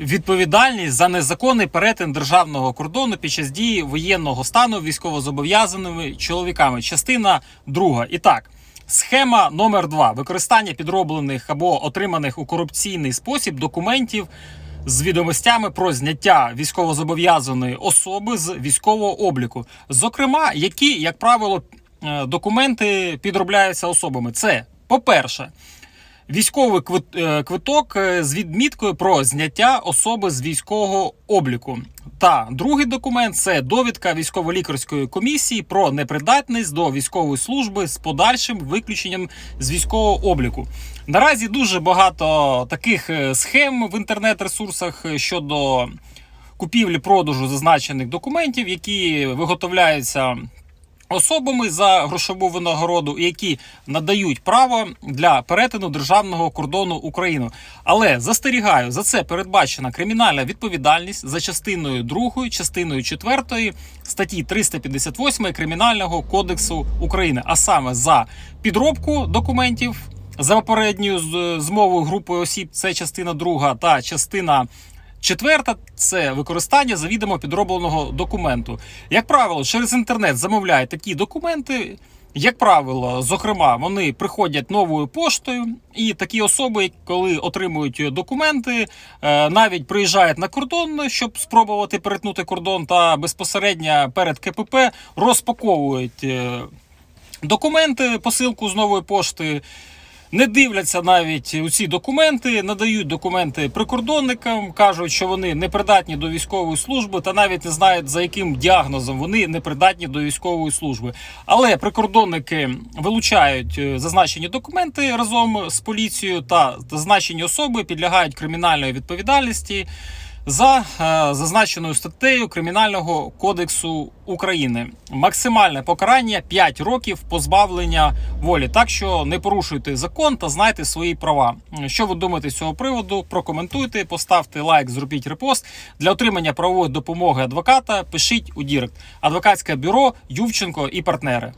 Відповідальність за незаконний перетин державного кордону під час дії воєнного стану військовозобов'язаними чоловіками. Частина друга. І так, схема номер два: використання підроблених або отриманих у корупційний спосіб документів з відомостями про зняття військовозобов'язаної особи з військового обліку, зокрема, які, як правило, е, документи підробляються особами. Це по-перше. Військовий е, квиток е, з відміткою про зняття особи з військового обліку. Та другий документ це довідка військово-лікарської комісії про непридатність до військової служби з подальшим виключенням з військового обліку. Наразі дуже багато таких е, схем в інтернет-ресурсах щодо купівлі-продажу зазначених документів, які виготовляються особами за грошову винагороду, які надають право для перетину державного кордону України. Але застерігаю, за це передбачена кримінальна відповідальність за частиною 2, частиною 4 статті 358 Кримінального кодексу України, а саме за підробку документів. За попередньою з- змовою групою осіб це частина друга та частина Четверта це використання завідомо підробленого документу. Як правило, через інтернет замовляють такі документи. Як правило, зокрема, вони приходять новою поштою, і такі особи, коли отримують документи, е, навіть приїжджають на кордон, щоб спробувати перетнути кордон, та безпосередньо перед КПП розпаковують е, документи, посилку з нової пошти. Не дивляться навіть у ці документи, надають документи прикордонникам, кажуть, що вони не придатні до військової служби, та навіть не знають за яким діагнозом вони не придатні до військової служби. Але прикордонники вилучають е, зазначені документи разом з поліцією, та зазначені особи підлягають кримінальної відповідальності за е, зазначеною статтею Кримінального кодексу України. Максимальне покарання 5 років позбавлення волі. Так що не порушуйте закон та знайте свої права. Що ви думаєте з цього приводу? Прокоментуйте, поставте лайк, зробіть репост. Для отримання правової допомоги адвоката пишіть у Дірект. Адвокатське бюро Ювченко і партнери.